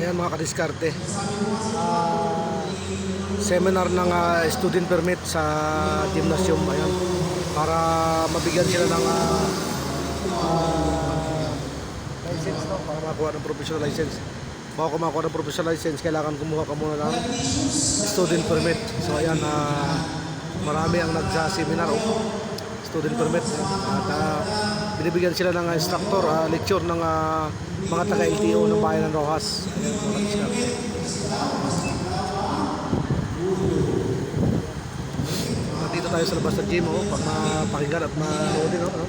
Ayan mga kadiskarte. Ah, seminar ng ah, student permit sa gymnasium. Ayan. Para mabigyan sila ng ah, ah, license no? para makakuha ng professional license. Bago ka makakuha ng professional license, kailangan kumuha ka muna ng student permit. So ayan, ah, marami ang nagsaseminar. Oh student permit at ah, binibigyan sila ng ah, instructor ah, lecture ng ah, mga taga LTO ng bayan ng Rojas. Ayan. Nandito tayo sa labas ng gym oh, pag mapakinggan at manood din oh,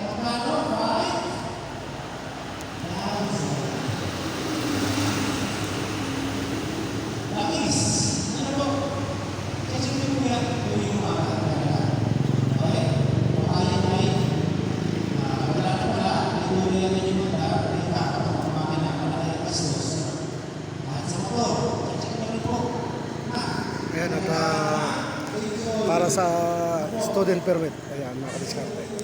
Ayan, at ah, para sa student permit. Ayan, mga kadiskarte.